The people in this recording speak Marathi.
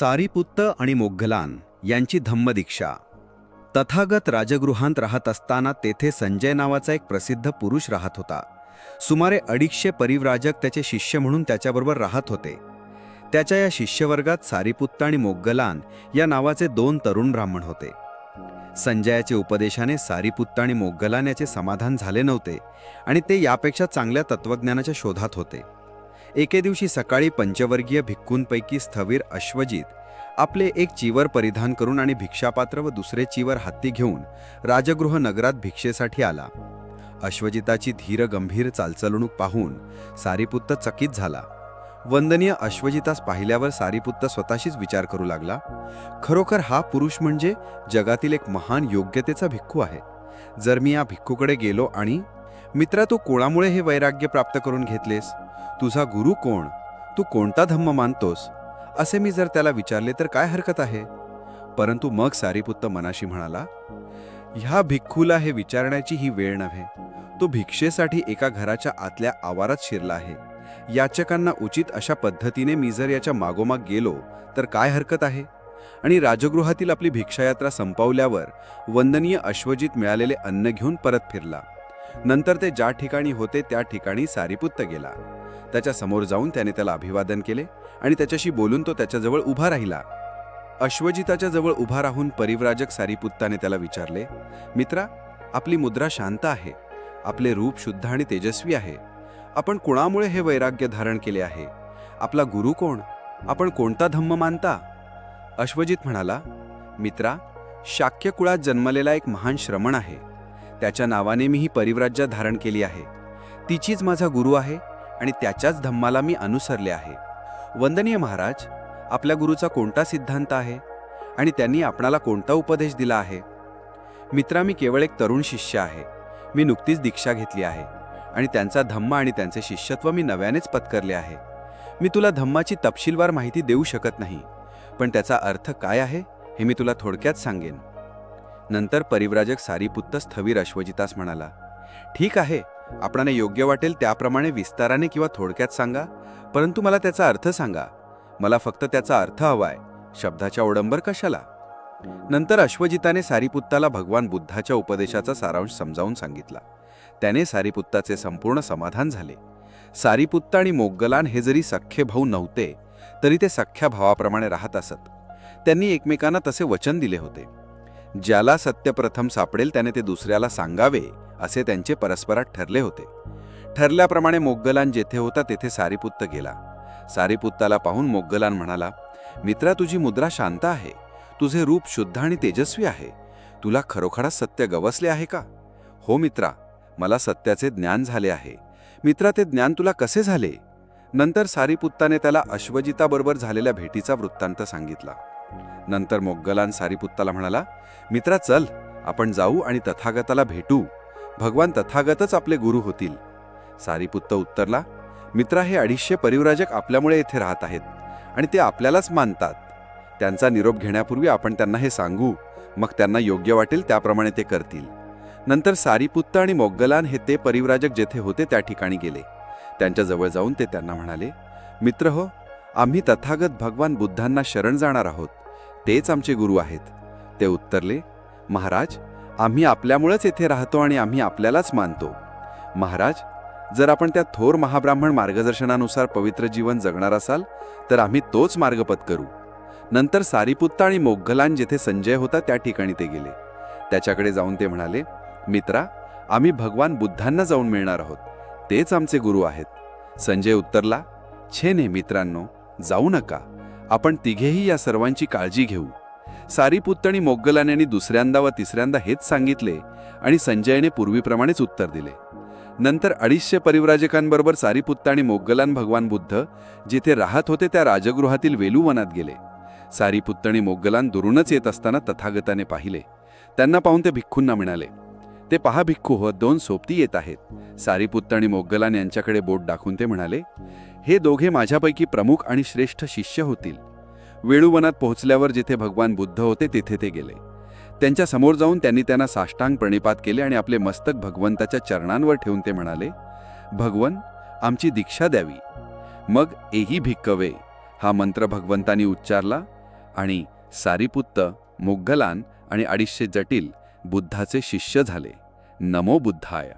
सारीपुत्त आणि मोगलान यांची धम्मदीक्षा. तथागत राजगृहांत राहत असताना तेथे संजय नावाचा एक प्रसिद्ध पुरुष राहत होता. सुमारे अडीचशे परिव्राजक त्याचे शिष्य म्हणून त्याच्याबरोबर राहत होते. त्याच्या या शिष्यवर्गात सारीपुत्त आणि मोग्गलान या नावाचे दोन तरुण ब्राह्मण होते. संजयाचे उपदेशाने सारीपुत्त आणि मोग्गलान याचे समाधान झाले नव्हते आणि ते यापेक्षा चांगल्या तत्वज्ञानाच्या शोधात होते. एके दिवशी सकाळी पंचवर्गीय भिक्खूंपैकी स्थवीर अश्वजित आपले एक चीवर परिधान करून आणि भिक्षापात्र व दुसरे चिवर हाती घेऊन राजगृह नगरात भिक्षेसाठी आला. अश्वजिताची धीर गंभीर चालचलणूक पाहून सारीपुत्त चकित झाला. वंदनीय अश्वजितास पाहिल्यावर सारीपुत्त स्वतःशीच विचार करू लागला. खरोखर हा पुरुष म्हणजे जगातील एक महान योग्यतेचा भिक्खू आहे. जर मी या भिक्खूकडे गेलो आणि मित्रा तू कोणामुळे हे वैराग्य प्राप्त करून घेतलेस? तुझा गुरु कोण? तू कोणता धम्म मानतोस? असे मी जर त्याला विचारले तर काय हरकत आहे? परंतु मग सारीपुत्त मनाशी म्हणाला ह्या भिक्खूला हे विचारण्याची ही वेळ नव्हे. तो भिक्षेसाठी एका घराच्या आतल्या आवारात शिरला आहे. याचकांना उचित अशा पद्धतीने मी जर याच्या मागोमाग गेलो तर काय हरकत आहे? आणि राजगृहातील आपली भिक्षायात्रा संपवल्यावर वंदनीय अश्वजित मिळालेले अन्न घेऊन परत फिरला. नंतर ते ज्या ठिकाणी होते त्या ठिकाणी सारीपुत्त गेला. त्याच्यासमोर जाऊन त्याने त्याला अभिवादन केले आणि त्याच्याशी बोलून तो त्याच्याजवळ उभा राहिला. अश्वजिताच्या जवळ उभा राहून परिव्राजक सारीपुत्ताने त्याला विचारले मित्रा आपली मुद्रा शांत आहे. आपले रूप शुद्ध आणि तेजस्वी आहे. आपण कुणामुळे हे वैराग्य धारण केले आहे? आपला गुरु कोण? आपण कोणता धम्म मानता? अश्वजित म्हणाला मित्रा शाक्य कुळात जन्मलेला एक महान श्रमण आहे. त्याच्या नावाने मी ही परिव्राज्य धारण केली आहे. तिचीच माझा गुरु आहे आणि त्याच्याच धम्माला मी अनुसरले आहे. वंदनीय महाराज आपल्या गुरुचा कोणता सिद्धांत आहे आणि त्यांनी आपणाला कोणता उपदेश दिला आहे? मित्रा मी केवळ एक तरुण शिष्य आहे. मी नुकतीच दीक्षा घेतली आहे आणि त्यांचा धम्म आणि त्यांचे शिष्यत्व मी नव्यानेच पत्करले आहे. मी तुला धम्माची तपशीलवार माहिती देऊ शकत नाही पण त्याचा अर्थ काय आहे हे मी तुला थोडक्यात सांगेन. नंतर परिव्राजक सारीपुत्त स्थवीर अश्वजितास म्हणाला ठीक आहे आपणाने योग्य वाटेल त्याप्रमाणे विस्ताराने किंवा थोडक्यात सांगा परंतु मला त्याचा अर्थ सांगा. मला फक्त त्याचा अर्थ हवाय शब्दाच्या ओडंबर कशाला? नंतर अश्वजिताने सारीपुत्ताला भगवान बुद्धाच्या उपदेशाचा सारांश समजावून सांगितला. त्याने सारीपुत्ताचे संपूर्ण समाधान झाले. सारीपुत्त आणि मोग्गलान हे जरी सख्खे भाऊ नव्हते तरी ते सख्ख्या भावाप्रमाणे राहत असत. त्यांनी एकमेकांना तसे वचन दिले होते. ज्याला सत्य प्रथम सापडेल त्याने ते दुसऱ्याला सांगावे असे त्यांचे परस्परात ठरले होते. ठरल्याप्रमाणे मोग्गलान जेथे होता तेथे सारीपुत्त गेला. सारीपुत्ताला पाहून मोग्गलान म्हणाला मित्रा तुझी मुद्रा शांत आहे. तुझे रूप शुद्ध आणि तेजस्वी आहे. तुला खरोखरच सत्य गवसले आहे का? हो मित्रा मला सत्याचे ज्ञान झाले आहे. मित्रा ते ज्ञान तुला कसे झाले? नंतर सारीपुत्ताने त्याला अश्वजिताबरोबर झालेल्या भेटीचा वृत्तांत सांगितला. नंतर मोग्गलान सारीपुत्ताला म्हणाला मित्रा चल आपण जाऊ आणि तथागताला भेटू. भगवान तथागतच आपले गुरु होतील. सारीपुत्त उत्तरला मित्रा हे अडीचशे परिव्राजक आपल्यामुळे येथे राहत आहेत आणि ते आपल्यालाच मानतात. त्यांचा निरोप घेण्यापूर्वी आपण त्यांना हे सांगू. मग त्यांना योग्य वाटेल त्याप्रमाणे ते करतील. नंतर सारीपुत्त आणि मोग्गलान हे ते परिवराजक जेथे होते त्या ठिकाणी गेले. त्यांच्याजवळ जाऊन ते त्यांना म्हणाले मित्र हो आम्ही तथागत भगवान बुद्धांना शरण जाणार आहोत. तेच आमचे गुरु आहेत. ते उत्तरले महाराज आम्ही आपल्यामुळेच येथे राहतो आणि आम्ही आपल्यालाच मानतो. महाराज जर आपण त्या थोर महाब्राह्मण मार्गदर्शनानुसार पवित्र जीवन जगणार असाल तर आम्ही तोच मार्गपत करू. नंतर सारीपुत्ता आणि मोगलान जेथे संजय होता त्या ठिकाणी ते गेले. त्याच्याकडे जाऊन ते म्हणाले मित्रा आम्ही भगवान बुद्धांना जाऊन मिळणार आहोत. तेच आमचे गुरु आहेत. संजय उत्तरला छे ने मित्रांनो जाऊ नका. आपण तिघेही या सर्वांची काळजी घेऊ. सारीपुत्त आणि मोग्गलान यांनी दुसऱ्यांदा व तिसऱ्यांदा हेच सांगितले आणि संजयने पूर्वीप्रमाणेच उत्तर दिले. नंतर अडीचशे परिव्राजकांबरोबर सारीपुत्त आणि मोग्गलान भगवान बुद्ध जिथे राहत होते त्या राजगृहातील वेलूवनात गेले. सारीपुत्त आणि मोग्गलान दुरूनच येत असताना तथागताने पाहिले. त्यांना पाहून ते भिक्खूंना मिळाले ते पहा भिक्खू हो दोन सोबती येत आहेत. सारीपुत्त आणि मोग्गलान यांच्याकडे बोट दाखवून ते म्हणाले हे दोघे माझ्यापैकी प्रमुख आणि श्रेष्ठ शिष्य होतील. वेळुवनात पोहोचल्यावर जिथे भगवान बुद्ध होते तिथे ते गेले. त्यांच्यासमोर जाऊन त्यांनी त्यांना साष्टांग प्रणिपात केले आणि आपले मस्तक भगवंताच्या चरणांवर ठेवून ते म्हणाले भगवन आमची दीक्षा द्यावी. मग एही भिक्कवे हा मंत्र भगवंतानी उच्चारला आणि सारीपुत्त मुग्गलान आणि अडीचशे जटिल बुद्धाचे शिष्य झाले. नमो बुद्धाय.